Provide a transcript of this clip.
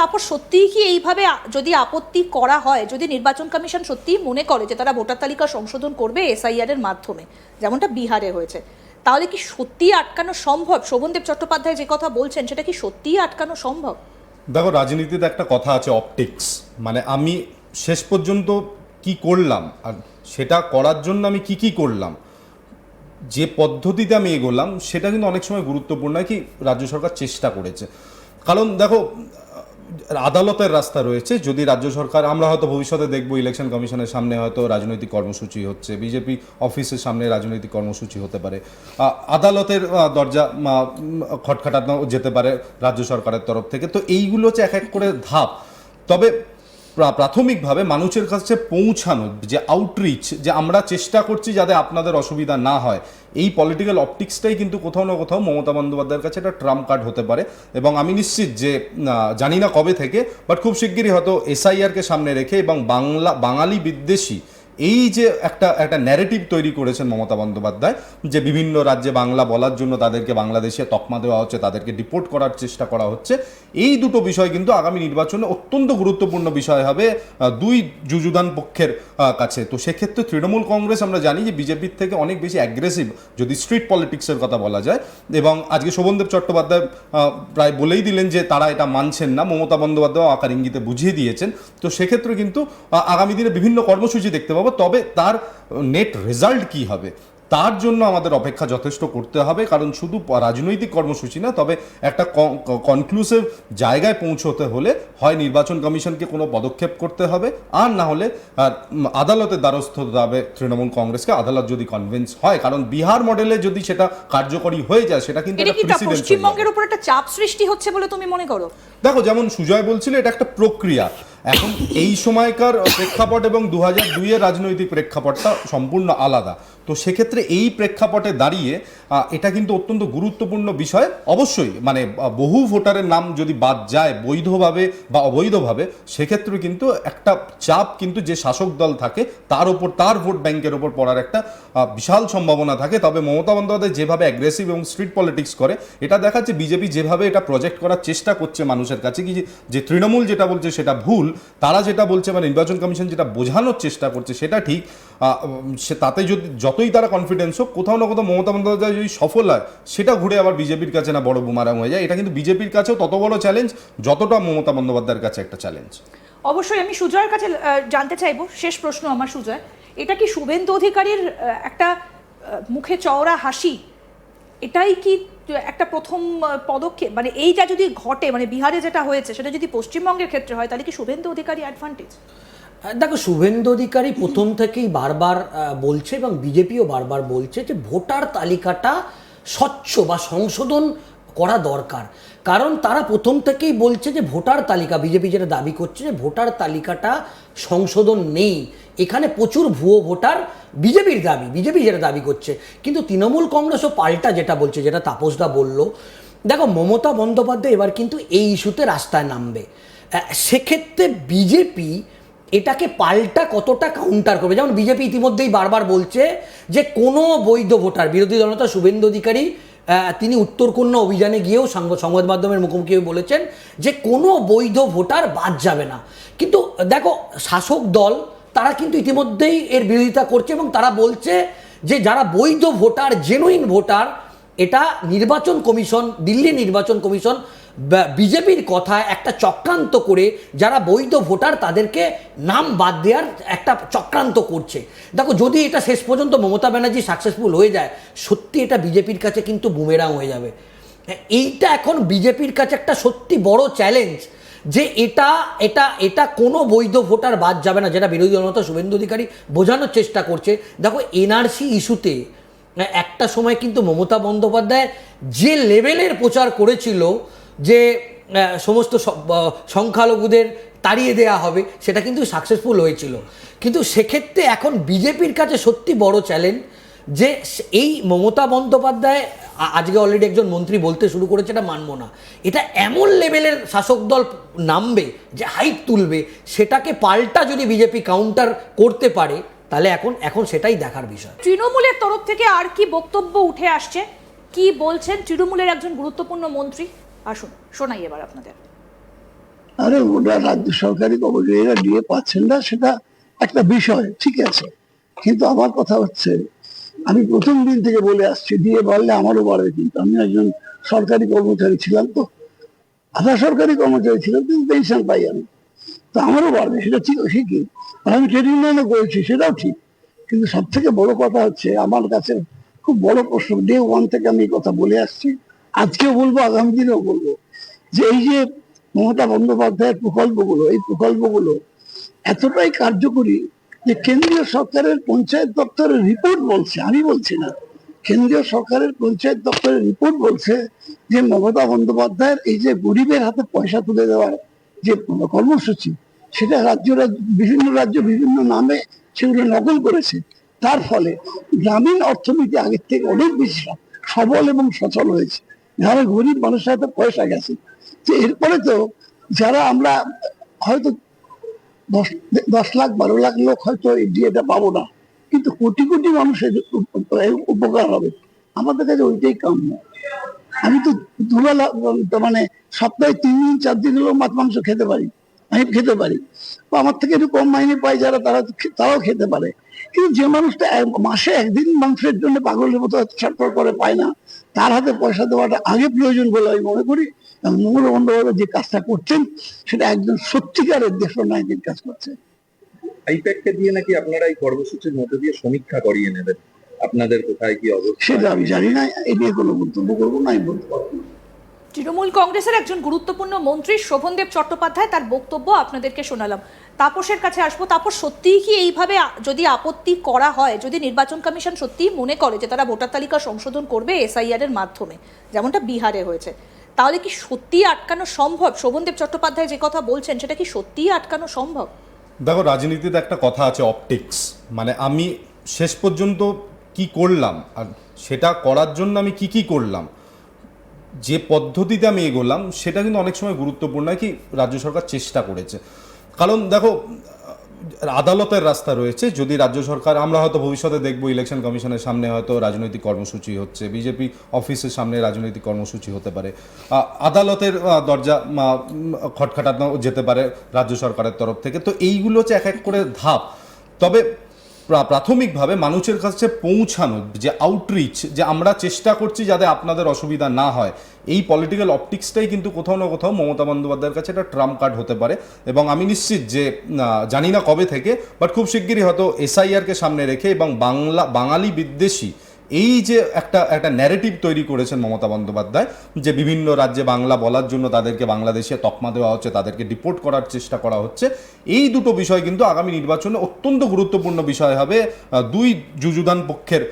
তারপর সত্যিই কি এইভাবে যদি আপত্তি করা হয়, যদি নির্বাচন কমিশন সত্যিই মনে করে যে তারা ভোটার তালিকা সংশোধন করবে এসআইআর এর মাধ্যমে, যেমনটা বিহারে হয়েছে, তাহলে কি সত্যিই আটকানো সম্ভব? শোভনদেব চট্টোপাধ্যায় যে কথা বলছেন, সেটা কি সত্যিই আটকানো সম্ভব? দেখো, রাজনীতিতে একটা কথা আছে অপটিক্স মানে আমি শেষ পর্যন্ত কি করলাম, আর সেটা করার জন্য আমি কি কি করলাম, যে পদ্ধতিতে আমি এগোলাম, সেটা কিন্তু অনেক সময় গুরুত্বপূর্ণ কি, রাজ্য সরকার চেষ্টা করেছে। কারণ দেখো আদালতের রাস্তা রয়েছে। যদি রাজ্য সরকার, আমরা হয়তো ভবিষ্যতে দেখব ইলেকশন কমিশনের সামনে হয়তো রাজনৈতিক কর্মসূচি হচ্ছে, বিজেপি অফিসের সামনে রাজনৈতিক কর্মসূচি হতে পারে। আদালতের দরজা খটখাটানো যেতে পারে রাজ্য সরকারের তরফ থেকে। তো এইগুলো হচ্ছে এক এক করে ধাপ। তবে প্রাথমিকভাবে মানুষের কাছে পৌঁছানো, যে আউটরিচ যে আমরা চেষ্টা করছি যাতে আপনাদের অসুবিধা না হয়, এই পলিটিক্যাল অপটিক্সটাই কিন্তু কোথাও না কোথাও মমতা বন্দ্যোপাধ্যায়ের কাছে একটা ট্রাম্প কার্ড হতে পারে। এবং আমি নিশ্চিত যে জানি না কবে থেকে বাট খুব শিগগিরই হয়তো এসআইআরকে সামনে রেখে এবং বাংলা, বাঙালি বিদ্বেষী এই যে একটা একটা ন্যারেটিভ তৈরি করেছেন মমতা বন্দ্যোপাধ্যায় যে বিভিন্ন রাজ্যে বাংলা বলার জন্য তাদেরকে বাংলাদেশে তকমা দেওয়া হচ্ছে, তাদেরকে ডিপোর্ট করার চেষ্টা করা হচ্ছে, এই দুটো বিষয় কিন্তু আগামী নির্বাচনে অত্যন্ত গুরুত্বপূর্ণ বিষয় হবে দুই যুযুদান পক্ষের কাছে। তো সেক্ষেত্রে তৃণমূল কংগ্রেস আমরা জানি যে বিজেপির থেকে অনেক বেশি অ্যাগ্রেসিভ যদি স্ট্রিট পলিটিক্সের কথা বলা যায়। এবং আজকে শোভনদেব চট্টোপাধ্যায় প্রায় বলেই দিলেন যে তারা এটা মানছেন না, মমতা বন্দ্যোপাধ্যায় আকার ইঙ্গিতে বুঝিয়ে দিয়েছেন। তো সেক্ষেত্রে কিন্তু আগামী দিনে বিভিন্ন কর্মসূচি দেখতে পাবো। তবে তার নেট রেজাল্ট কি হবে? তার জন্য আমাদের অপেক্ষা যথেষ্ট করতে হবে কারণ শুধু রাজনৈতিক কর্মসূচি না তবে একটা কনক্লুসিভ জায়গায় পৌঁছতে হলে হয় নির্বাচন কমিশনকে কোনো পদক্ষেপ করতে হবে আর না হলে আদালতের দ্বারস্থ হতে হবে তৃণমূল কংগ্রেসকে। আদালত যদি কনভিন্স হয় কারণ বিহার মডেলে যদি সেটা কার্যকরী হয়ে যায় সেটা কিন্তু। পশ্চিমবঙ্গের উপর একটা চাপ সৃষ্টি হচ্ছে বলে তুমি মনে করো? দেখো যেমন সুজয় বলছিল এটা একটা প্রক্রিয়া। এখন এই সময়কার প্রেক্ষাপট এবং দু হাজার দুইয়ের রাজনৈতিক প্রেক্ষাপটটা সম্পূর্ণ আলাদা। তো সেক্ষেত্রে এই প্রেক্ষাপটে দাঁড়িয়ে এটা কিন্তু অত্যন্ত গুরুত্বপূর্ণ বিষয়। অবশ্যই মানে বহু ভোটারের নাম যদি বাদ যায় বৈধভাবে বা অবৈধভাবে, সেক্ষেত্রে কিন্তু একটা চাপ কিন্তু যে শাসক দল থাকে, তার ওপর, তার ভোট ব্যাংকের ওপর পড়ার একটা বিশাল সম্ভাবনা থাকে। তবে মমতা বন্দ্যোপাধ্যায় যেভাবে অ্যাগ্রেসিভ এবং স্ট্রিট পলিটিক্স করে, এটা দেখাচ্ছে বিজেপি যেভাবে এটা প্রজেক্ট করার চেষ্টা করছে মানুষের কাছে, কি যে- তৃণমূল যেটা বলছে সেটা ভুল তারা যেটা বলছে মানে নির্বাচন কমিশন যেটা বোঝানোর চেষ্টা করছে, সেটা ঠিক সে তাতে যদি, যতই তারা কনফিডেন্স হোক, কোথাও না কোথাও মমতা বন্দ্যোপাধ্যায় যদি সফল হয়, সেটা ঘুরে আবার বিজেপির কাছে না বড় বুমারাং হয়ে যায়। এটা কিন্তু বিজেপির কাছেও তত বড় চ্যালেঞ্জ যতটা মমতা বন্দ্যোপাধ্যায়ের কাছে একটা চ্যালেঞ্জ অবশ্যই আমি সুজয়ের কাছে জানতে চাইব, শেষ প্রশ্ন আমার সুজয়। এটা কি শুভেন্দু অধিকারীর একটা মুখে চওড়া হাসি এটাই কি একটা প্রথম পদক্ষেপ? মানে এইটা যদি ঘটে মানে বিহারে যেটা হয়েছে, সেটা যদি পশ্চিমবঙ্গের ক্ষেত্রে হয়, তাহলে কি শুভেন্দু অধিকারী অ্যাডভান্টেজ দেখো, শুভেন্দু অধিকারী প্রথম থেকেই বারবার বলছে এবং বিজেপিও বারবার বলছে যে ভোটার তালিকাটা স্বচ্ছ বা সংশোধন করা দরকার। কারণ তারা প্রথম থেকেই বলছে যে ভোটার তালিকা, বিজেপি যেটা দাবি করছে যে ভোটার তালিকাটা সংশোধন নেই। এখানে প্রচুর ভুয়ো ভোটার বিজেপির দাবি, বিজেপি যেটা দাবি করছে। কিন্তু তৃণমূল কংগ্রেসও পাল্টা যেটা বলছে, যেটা তাপসদা বলল, দেখো, মমতা বন্দ্যোপাধ্যায় এবার কিন্তু এই ইস্যুতে রাস্তায় নামবে। সেক্ষেত্রে বিজেপি এটাকে পাল্টা কতটা কাউন্টার করবে? যেমন বিজেপি ইতিমধ্যেই বারবার বলছে যে কোনো বৈধ ভোটার, বিরোধী দলনেতা শুভেন্দু অধিকারী তিনি উত্তরকন্যা অভিযানে গিয়েও সংবাদ সংবাদ মাধ্যমের মুখোমুখি হয়ে বলেছেন যে কোনো বৈধ ভোটার বাদ যাবে না। কিন্তু দেখো, শাসক দল তারা কিন্তু ইতিমধ্যেই এর বিরোধিতা করছে এবং তারা বলছে যে যারা বৈধ ভোটার জেনুইন ভোটার, এটা নির্বাচন কমিশন, দিল্লি নির্বাচন কমিশন বিজেপির কথায় একটা চক্রান্ত করে যারা বৈধ ভোটার তাদেরকে নাম বাদ দেওয়ার একটা চক্রান্ত করছে। দেখো, যদি এটা শেষ পর্যন্ত মমতা ব্যানার্জি সাকসেসফুল হয়ে যায়, সত্যি এটা বিজেপির কাছে কিন্তু বুমেরাং হয়ে যাবে। এইটা এখন বিজেপির কাছে একটা সত্যি বড় চ্যালেঞ্জ যে এটা এটা এটা কোনো বৈধ ভোটার বাদ যাবে না, যেটা বিরোধী দলনেতা শুভেন্দু অধিকারী বোঝানোর চেষ্টা করছে। দেখো, এনআরসি ইস্যুতে একটা সময় কিন্তু মমতা বন্দ্যোপাধ্যায় যে লেভেলের প্রচার করেছিল যে সমস্ত সংখ্যালঘুদের তাড়িয়ে দেওয়া হবে, সেটা কিন্তু সাকসেসফুল হয়েছিল। কিন্তু সেক্ষেত্রে এখন বিজেপির কাছে সত্যি বড় চ্যালেঞ্জ যে এই মমতা বন্দ্যোপাধ্যায় আজকে অলরেডি একজন মন্ত্রী বলতে শুরু করেছে এটা মানবো না। এটা এমন লেভেলের শাসক দল নামবে যে হাইট তুলবে সেটাকে পাল্টা যদি বিজেপি কাউন্টার করতে পারে তাহলে এখন এখন সেটাই দেখার বিষয়। তৃণমূলের তরফ থেকে আর কি বক্তব্য উঠে আসছে? কি বলছেন তৃণমূলের একজন গুরুত্বপূর্ণ মন্ত্রী? আসুন শোনাই এবার আপনাদের। আরে ওটা রাজ্য সরকারি কর্মচারীরা দিয়ে পাচ্ছেন না সেটা একটা বিষয় ঠিক আছে। কিন্তু আমার কথা হচ্ছে আমি প্রথম দিন থেকে বলে আসছি, দিয়ে বাড়লে আমারও বাড়বে কিন্তু আমি একজন সরকারি কর্মচারী ছিলাম তো। আধা সরকারি কর্মচারী ছিলাম, কিন্তু পেনশন পাই আমি। তো আমারও বাড়বে, সেটা ঠিক ঠিকই আর আমি ট্রেড ইউনিয়নও করেছি, সেটাও ঠিক। কিন্তু সব থেকে বড় কথা হচ্ছে, আমার কাছে খুব বড় প্রশ্ন ডে ওয়ান থেকে আমি এই কথা বলে আসছি, আজকেও বলব, আগামী দিনেও বলব। যে এই যে মমতা বন্দ্যোপাধ্যায়ের প্রকল্পগুলো, এই প্রকল্পগুলো এতটাই কার্যকরী যে কেন্দ্রীয় সরকারের পঞ্চায়েত দপ্তরের রিপোর্ট বলছে, আমি বলছি না। কেন্দ্রীয় সরকারের পঞ্চায়েত দপ্তরের রিপোর্ট বলছে যে মমতা বন্দ্যোপাধ্যায়ের এই যে গরিবের হাতে পয়সা তুলে দেওয়ার যে কর্মসূচি, সেটা রাজ্যরা বিভিন্ন রাজ্য বিভিন্ন নামে সেগুলো নকল করেছে। তার ফলে গ্রামীণ অর্থনীতি আগের থেকে অনেক বেশি সবল এবং সচল হয়েছে। গ্রামে গরিব মানুষের হাতে পয়সা গেছে, তো এরপরে তো যারা আমরা হয়তো দশ দশ লাখ, বারো লাখ লোক হয়তো এই ডিএটা পাবো না। কিন্তু কোটি কোটি মানুষের উপ- উপকার হবে। আমাদের কাছে ওইটাই কাম্য। আমি তো দুবেলা মানে সপ্তাহে তিন দিন, চার দিন হলেও মাছ, মাংস খেতে পারি। আমি খেতে পারি। বা আমার থেকে একটু কম মাইনে পাই যারা, তারা তারাও খেতে পারে। কিন্তু যে মানুষটা মাসে একদিন মাংসের জন্য পাগলের মতো ছটফট করে পায় না, তার হাতে পয়সা দেওয়াটা আগে প্রয়োজন বলে আমি মনে করি। মঙ্গল বন্দ্যোপাধ্যায় যে কাজটা করছেন সেটা একজন সত্যিকারের দেশনায়কের কাজ করছে। আইপ্যাককে দিয়ে নাকি আপনারা এই কর্মসূচির মধ্যে দিয়ে সমীক্ষা করিয়ে নেবেন? আপনাদের কোথায় কি অবস্থা? সেটা আমি জানি না এ নিয়ে কোনো মন্তব্য করব না আমি বলতে পারব তৃণমূল কংগ্রেসের একজন গুরুত্বপূর্ণ মন্ত্রী শোভনদেব চট্টোপাধ্যায় তার বক্তব্য আপনাদেরকে শোনালাম। তাপসের কাছে আসব। তাপস সত্যিই কি এইভাবে যদি আপত্তি করা হয় যদি নির্বাচন কমিশন সত্যিই মনে করে যে তারা ভোটার তালিকা সংশোধন করবে এসআইআর এর মাধ্যমে যেমনটা বিহারে হয়েছে তাহলে কি সত্যিই আটকানো সম্ভব? শোভনদেব চট্টোপাধ্যায় যে কথা বলছেন, সেটা কি সত্যিই আটকানো সম্ভব? দেখো, রাজনীতিতে একটা কথা আছে অপটিক্স মানে আমি শেষ পর্যন্ত কি করলাম আর সেটা করার জন্য আমি কি কি করলাম, যে পদ্ধতিতে আমি এগোলাম, সেটা কিন্তু অনেক সময় গুরুত্বপূর্ণ কি? রাজ্য সরকার চেষ্টা করেছে। কারণ দেখো আদালতের রাস্তা রয়েছে। যদি রাজ্য সরকার, আমরা হয়তো ভবিষ্যতে দেখব ইলেকশন কমিশনের সামনে হয়তো রাজনৈতিক কর্মসূচি হচ্ছে, বিজেপি অফিসের সামনে রাজনৈতিক কর্মসূচি হতে পারে। আদালতের দরজা খটখাটানো যেতে পারে রাজ্য সরকারের তরফ থেকে। তো এইগুলো হচ্ছে এক এক করে ধাপ। তবে প্রাথমিকভাবে মানুষের কাছে পৌঁছানো, যে আউটরিচ যে আমরা চেষ্টা করছি যাতে আপনাদের অসুবিধা না হয়। এই পলিটিক্যাল অপটিক্সটাই কিন্তু কোথাও না কোথাও মমতা বন্দ্যোপাধ্যায়ের কাছে একটা ট্রাম্প কার্ড হতে পারে। এবং আমি নিশ্চিত যে জানি না কবে থেকে বাট খুব শিগগিরই হয়তো এসআইআরকে সামনে রেখে এবং বাংলা, বাঙালি বিদ্বেষী এই যে একটা একটা ন্যারেটিভ তৈরি করেছেন মমতা বন্দ্যোপাধ্যায়, যে বিভিন্ন রাজ্যে বাংলা বলার জন্য তাদেরকে বাংলাদেশে তকমা দেওয়া হচ্ছে, তাদেরকে ডিপোর্ট করার চেষ্টা করা হচ্ছে, এই দুটো বিষয় কিন্তু আগামী নির্বাচনে অত্যন্ত গুরুত্বপূর্ণ বিষয় হবে দুই যুযুদান পক্ষের